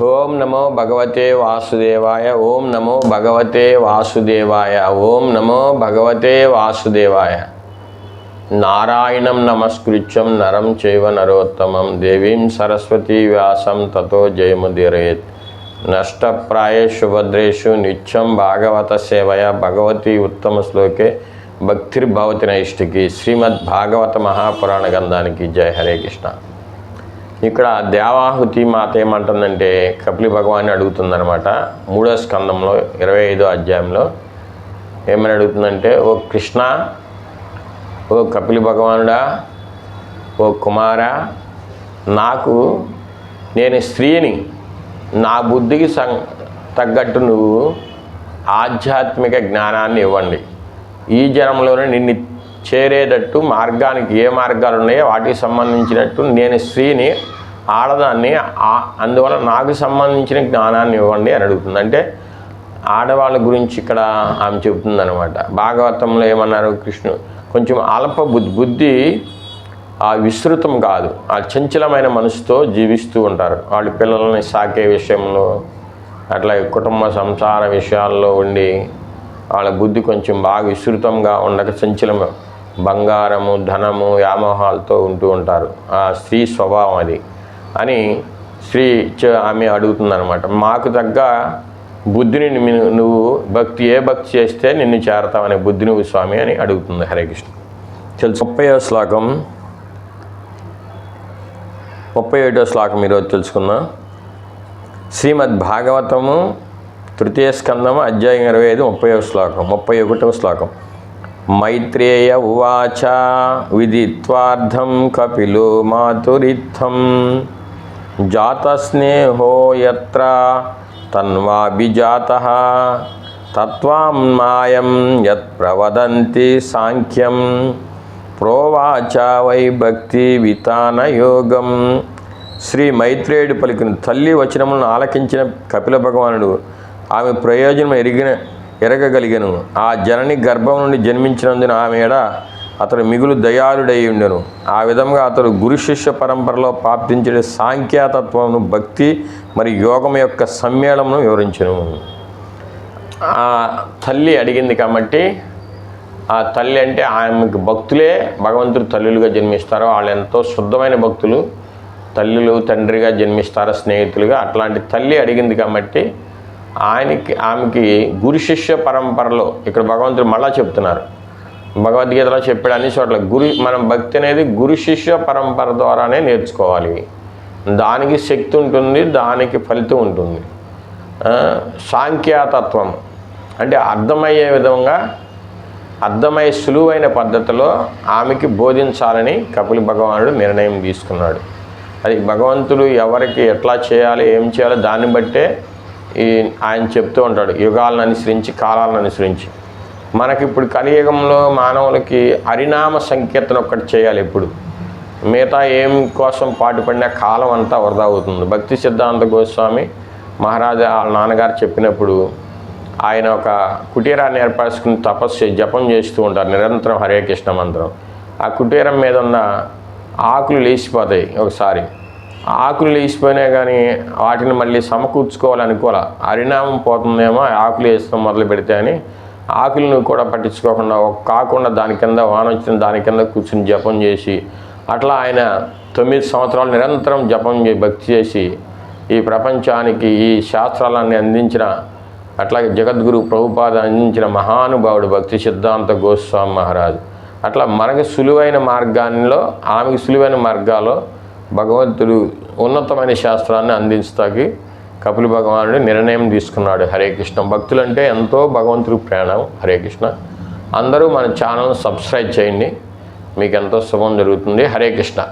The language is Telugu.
ఓం నమో భగవతే వాసుదేవాయ ఓం నమో భగవతే వాసుదేవాయ ఓం నమో భగవతే వాసుదేవాయ. నారాయణం నమస్కృత్యం నరం చైవ నరోత్తమం దేవీం సరస్వతీ వ్యాసం తతో జయముదిరేత్. నష్టప్రాయేషు భద్రేషు నిత్యం భాగవత సేవయ భగవతి ఉత్తమ శ్లోకే భక్తిర్భవతి నైష్టికి శ్రీమద్ భాగవత మహాపురాణ గంధానికి జయ హరే కృష్ణ. ఇక్కడ దేవాహుతి మాత ఏమంటుందంటే కపిలి భగవాన్ని అడుగుతుందనమాట మూడో స్కందంలో ఇరవై ఐదో అధ్యాయంలో ఏమని అడుగుతుందంటే ఓ కృష్ణ ఓ కపిలి భగవానుడా ఓ కుమార నాకు నేను స్త్రీని నా బుద్ధికి సం తగ్గట్టు నువ్వు ఆధ్యాత్మిక జ్ఞానాన్ని ఇవ్వండి. ఈ జనంలోనే నిన్ను చేరేటట్టు మార్గానికి ఏ మార్గాలు ఉన్నాయో వాటికి సంబంధించినట్టు నేను స్త్రీని ఆడదాన్ని అందువల్ల నాకు సంబంధించిన జ్ఞానాన్ని ఇవ్వండి అని అడుగుతుంది. అంటే ఆడవాళ్ళ గురించి ఇక్కడ ఆమె చెబుతుంది అనమాట భాగవతంలో ఏమన్నారు కృష్ణుడు కొంచెం అల్ప బుద్ధి బుద్ధి ఆ విస్తృతం కాదు. ఆ చంచలమైన మనసుతో జీవిస్తూ ఉంటారు. వాళ్ళ పిల్లల్ని సాకే విషయంలో అట్లా కుటుంబ సంసార విషయాల్లో ఉండి వాళ్ళ బుద్ధి కొంచెం బాగా విస్తృతంగా ఉండక చంచలం బంగారము ధనము వ్యామోహాలతో ఉంటూ ఉంటారు. ఆ స్త్రీ స్వభావం అది. అని శ్రీ చ- ఆమె అడుగుతుందనమాట మాకు తగ్గ బుద్ధిని నువ్వు భక్తి ఏ భక్తి చేస్తే నిన్ను చేరతావనే బుద్ధి నువ్వు స్వామి అని అడుగుతుంది హరే కృష్ణ. తెలుసు. ముప్పై శ్లోకం. ముప్పై ఏడో శ్లోకం ఈరోజు తెలుసుకుందాం. శ్రీమద్ భాగవతము తృతీయ స్కందము అధ్యాయం ఇరవై ఐదు ముప్పై శ్లోకం. ముప్పై ఒకటవ శ్లోకం. మైత్రేయ ఉవాచ విదిత్వార్థం కపిలో మాతురిత్వం జాతస్నేహో యత్ర తన్వాభిజాత తత్వాం మాయం యత్ ప్రవదంతి సాంఖ్యం ప్రోవాచ వై భక్తి వితాన యోగం శ్రీ మైత్రేయుడు పలికిన తల్లి వచనములను ఆలకించిన కపిల భగవానుడు ఆమె ప్రయోజనం ఎరిగిన ఎరగగలిగను. ఆ జనని గర్భం నుండి జన్మించినందున ఆమె ఎడ అతడు మిగులు దయాళుడై ఉండెను. ఆ విధంగా అతడు గురు శిష్య పరంపరలో ప్రాప్తించే సాంఖ్యాతత్వమును భక్తి మరి యోగం యొక్క సమ్మేళనను వివరించను. ఆ తల్లి అడిగింది కాబట్టి ఆ తల్లి అంటే ఆమెకు భక్తులే భగవంతుడు తల్లులుగా జన్మిస్తారు వాళ్ళు ఎంతో శుద్ధమైన భక్తులు తల్లులు తండ్రిగా జన్మిస్తారు స్నేహితులుగా అట్లాంటి తల్లి అడిగింది కాబట్టి ఆయనకి ఆమెకి గురు శిష్య పరంపరలో ఇక్కడ భగవంతుడు మళ్ళా చెప్తున్నారు. భగవద్గీతలో చెప్పాడు అన్ని చోట్ల గురు మనం భక్తి అనేది గురు శిష్య పరంపర ద్వారానే నేర్చుకోవాలి. దానికి శక్తి ఉంటుంది దానికి ఫలితం ఉంటుంది. సాంఖ్యాతత్వం అంటే అర్థమయ్యే విధంగా అర్థమయ్యే సులువైన పద్ధతిలో ఆమెకి బోధించాలని కపిల భగవానుడు నిర్ణయం తీసుకున్నాడు. అది భగవంతుడు ఎవరికి ఎట్లా చేయాలి ఏం చేయాలో దాన్ని బట్టే ఈ ఆయన చెప్తూ ఉంటాడు యుగాలను అనుసరించి కాలాలను అనుసరించి. మనకిప్పుడు కలియుగంలో మానవులకి హరినామ సంకీర్తన ఒక్కటి చేయాలి ఇప్పుడు. మిగతా ఏం కోసం పాటుపడిన కాలం అంతా వృధా అవుతుంది. భక్తి సిద్ధాంత గోస్వామి మహారాజా వాళ్ళ నాన్నగారు చెప్పినప్పుడు ఆయన ఒక కుటీరాన్ని ఏర్పరచుకుని తపస్సు జపం చేస్తూ ఉంటారు. నిరంతరం హరే కృష్ణ మంత్రం. ఆ కుటీరం మీద ఉన్న ఆకులు లేచిపోతాయి ఒకసారి. ఆకులు లేచిపోయినా కానీ వాటిని మళ్ళీ సమకూర్చుకోవాలనుకోవాలి? హరినామం పోతుందేమో ఆకులు వేస్తాం మొదలు పెడితే అని ఆకులను కూడా పట్టించుకోకుండా ఒక కాకుండా దాని కింద వాన వచ్చిన దాని కింద కూర్చుని జపం చేసి అట్లా ఆయన తొమ్మిది సంవత్సరాలు నిరంతరం జపం చే భక్తి చేసి ఈ ప్రపంచానికి ఈ శాస్త్రాలన్నీ అందించిన అట్లాగే జగద్గురు ప్రభుపాద అందించిన మహానుభావుడు భక్తి సిద్ధాంత గోస్వామి మహారాజు. అట్లా మనకి సులువైన మార్గాల్లో ఆమెకు సులువైన మార్గాల్లో భగవంతుడు ఉన్నతమైన శాస్త్రాన్ని అందించడానికి కపిల భగవానుడు నిర్ణయం తీసుకున్నాడు హరే కృష్ణ. భక్తులంటే ఎంతో భగవంతుడు ప్రాణం హరే కృష్ణ. అందరూ మన ఛానల్ సబ్స్క్రైబ్ చేయండి. మీకు ఎంతో శుభం జరుగుతుంది. హరే కృష్ణ.